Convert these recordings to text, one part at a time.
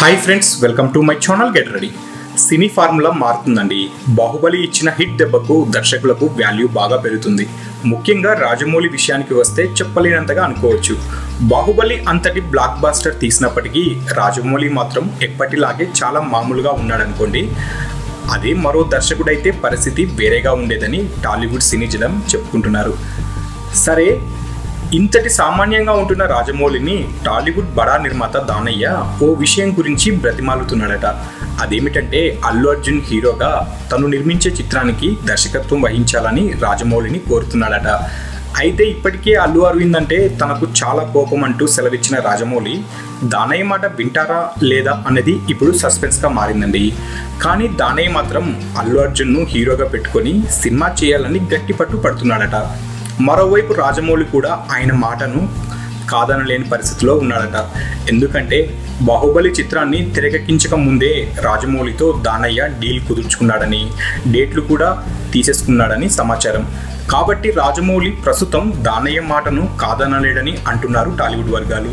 Hi friends welcome to my channel get ready cine formula మారుతుందండి. Baahubali ఇచ్చిన hit దెబ్బకు దర్శకులకు value బాగా పెరుగుతుంది. ముఖ్యంగా రాజమౌళి విషయానికి వస్తే చెప్పలేనంతగా అనుకోవచ్చు. బాహుబలి అంతటి బ్లాక్ బాస్టర్ తీసినప్పటికీ రాజమౌళి మాత్రం ఎప్పటిలాగే చాలా మామూలుగా ఉన్నాడనుకోండి. అదే మరో దర్శకుడైతే పరిస్థితి వేరేగా ఉండేదని టాలీవుడ్ సినీ జనం చెప్పుకుంటున్నారు. సరే ఇంతటి సామాన్యంగా ఉంటున్న రాజమౌళిని టాలీవుడ్ బడా నిర్మాత దానయ్య ఓ విషయం గురించి బ్రతిమాలుతున్నాడట. అదేమిటంటే అల్లు అర్జున్ హీరోగా తను నిర్మించే చిత్రానికి దర్శకత్వం వహించాలని రాజమౌళిని కోరుతున్నాడట. అయితే ఇప్పటికే అల్లు అరవింద్ అంటే తనకు చాలా కోపం అంటూ సెలవిచ్చిన రాజమౌళి దానయ్య మాట వింటారా లేదా? అనేది ఇప్పుడు సస్పెన్స్గా మారిందండి. కానీ దానయ్య మాత్రం అల్లు అర్జున్ను హీరోగా పెట్టుకొని సినిమా చేయాలని గట్టి పట్టు పడుతున్నాడట. మరోవైపు రాజమౌళి కూడా ఆయన మాటను కాదనలేని పరిస్థితిలో ఉన్నాడట. ఎందుకంటే బాహుబలి చిత్రాన్ని తెరకెక్కించక ముందే రాజమౌళితో దానయ్య డీల్ కుదుర్చుకున్నాడని డేట్లు కూడా తీసేసుకున్నాడని సమాచారం. కాబట్టి రాజమౌళి ప్రస్తుతం దానయ్య మాటను కాదనలేడని అంటున్నారు టాలీవుడ్ వర్గాలు.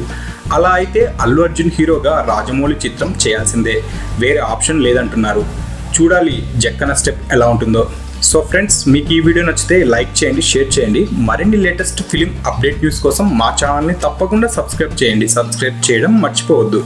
అలా అయితే అల్లు అర్జున్ హీరోగా రాజమౌళి చిత్రం చేయాల్సిందే. వేరే ఆప్షన్ లేదంటున్నారు. చూడాలి జక్కన స్టెప్ ఎలా ఉంటుందో. సో ఫ్రెండ్స్ మీకు ఈ వీడియో నచ్చితే లైక్ చేయండి షేర్ చేయండి. మరిన్ని లేటెస్ట్ ఫిలిం అప్డేట్ న్యూస్ కోసం మా ఛానల్ని తప్పకుండా సబ్స్క్రైబ్ చేయండి. సబ్స్క్రైబ్ చేయడం మర్చిపోవద్దు.